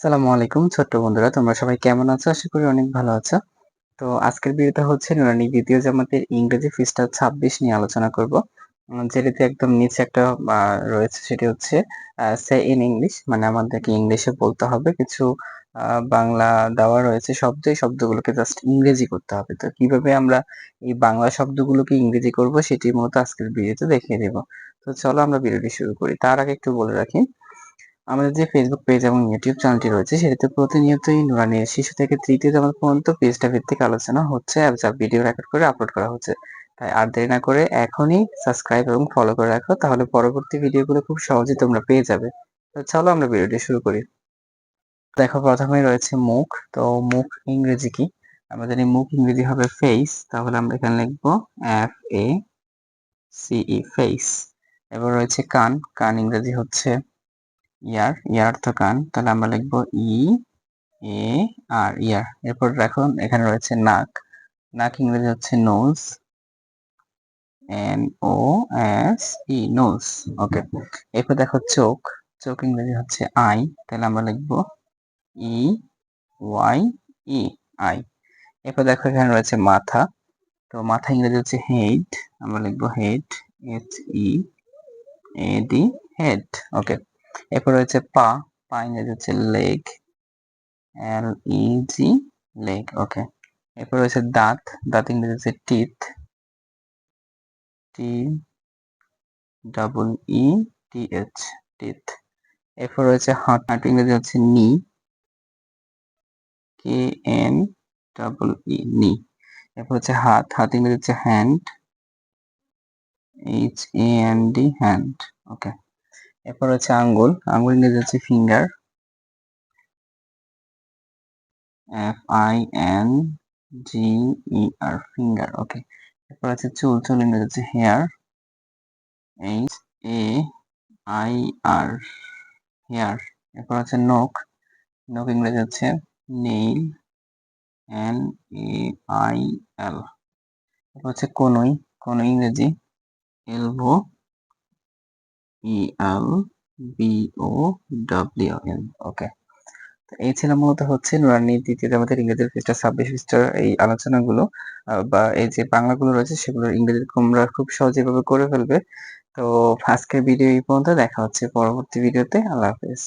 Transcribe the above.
আসসালামু আলাইকুম, ছোট্ট বন্ধুরা, তোমরা সবাই কেমন আছো? আশা করি অনেক ভালো আছো। তো আজকের ভিডিওটা হচ্ছে নুরানি দ্বিতীয় জামাতের ইংরেজি পৃষ্ঠা ছাব্বিশ নিয়ে আলোচনা করব। যেটিতে একদম নিচে একটা রয়েছে, সেটি হচ্ছে সে ইন ইংলিশ মানে আমাদেরকে ইংলিশে বলতে হবে। কিছু বাংলা দেওয়া রয়েছে শব্দ, এই শব্দগুলোকে জাস্ট ইংরেজি করতে হবে। তো কীভাবে আমরা এই বাংলা শব্দগুলোকে ইংরেজি করব, সেটি মূলত আজকের ভিডিওতে দেখিয়ে দেব। তো চলো আমরা ভিডিওটি শুরু করি। তার আগে একটু বলে রাখি আমাদের যে ফেসবুক পেজ এবং ইউটিউব চ্যানেলটি রয়েছে, সেটিতে প্রতিনিয়তই নুরানি শিশু থেকে তৃতীয় জামাত পর্যন্ত পেজটা ভিত্তিক আলোচনা হচ্ছে যা ভিডিও রেকর্ড করে আপলোড করা হচ্ছে। তাই আর দেরি না করে এখনই সাবস্ক্রাইব এবং ফলো করে রাখো, তাহলে পরবর্তী ভিডিওগুলো খুব সহজেই তোমরা পেয়ে যাবে। চলো আমরা ভিডিওটি শুরু করি। দেখো, প্রথমেই রয়েছে মুখ। তো মুখ ইংরেজি কি? আমাদের এই মুখ ইংরেজি হবে ফেস তাহলে আমরা এখানে লিখব এফ এ সিই ফেস এবার রয়েছে কান। কান ইংরেজি হচ্ছে ইয়ার ইয়ার তো কান। তাহলে আমরা লিখব ই, এ, আর, ইয়ার। এরপর দেখো, এখানে রয়েছে নাক। নাক ইংরেজি হচ্ছে nose N O S E nose okay এরপর দেখো চোখ। চোখ ইংরেজি হচ্ছে আই। তাহলে আমরা লিখব ই, ওয়াই, ই, আই। এরপর দেখো, এখানে রয়েছে মাথা। তো মাথা ইংরেজি হচ্ছে হেড। আমরা লিখব head H E A D head okay এরপর রয়েছে পা পা ইংরেজি হচ্ছে লেগ এল ই জি লেগ ওকে এরপর রয়েছে দাঁত দাঁত ইংরেজি হচ্ছে teeth T double E T H teeth এরপর রয়েছে হাত হাত ইংরেজি হচ্ছে নি কে এন ডাবল ই নি এরপর হচ্ছে হাত হাত ইংরেজি হচ্ছে hand H A N D hand okay এরপর হচ্ছে আঙ্গুল। আঙ্গুল ইংরেজি হচ্ছে finger F I N G E R finger okay এরপর আছে চুল চুল ইংরেজি হচ্ছে hair H A I R hair এরপর আছে নখ। নখ ইংরেজি হচ্ছে nail N A I L এরপর হচ্ছে কনুই কনুই ইংরেজি elbow E L B O W N okay এই ছিল মূলত হচ্ছে নুরানি দ্বিতীয় আমাদের ইংরেজির পৃষ্ঠা ছাব্বিশ পৃষ্ঠার এই আলোচনাগুলো বা এই যে বাংলাগুলো রয়েছে সেগুলোর ইংরেজি তোমরা খুব সহজে ভাবে করে ফেলবে। তো আজকের ভিডিও এই পর্যন্ত, দেখা হচ্ছে পরবর্তী ভিডিওতে, আল্লাহ হাফেজ।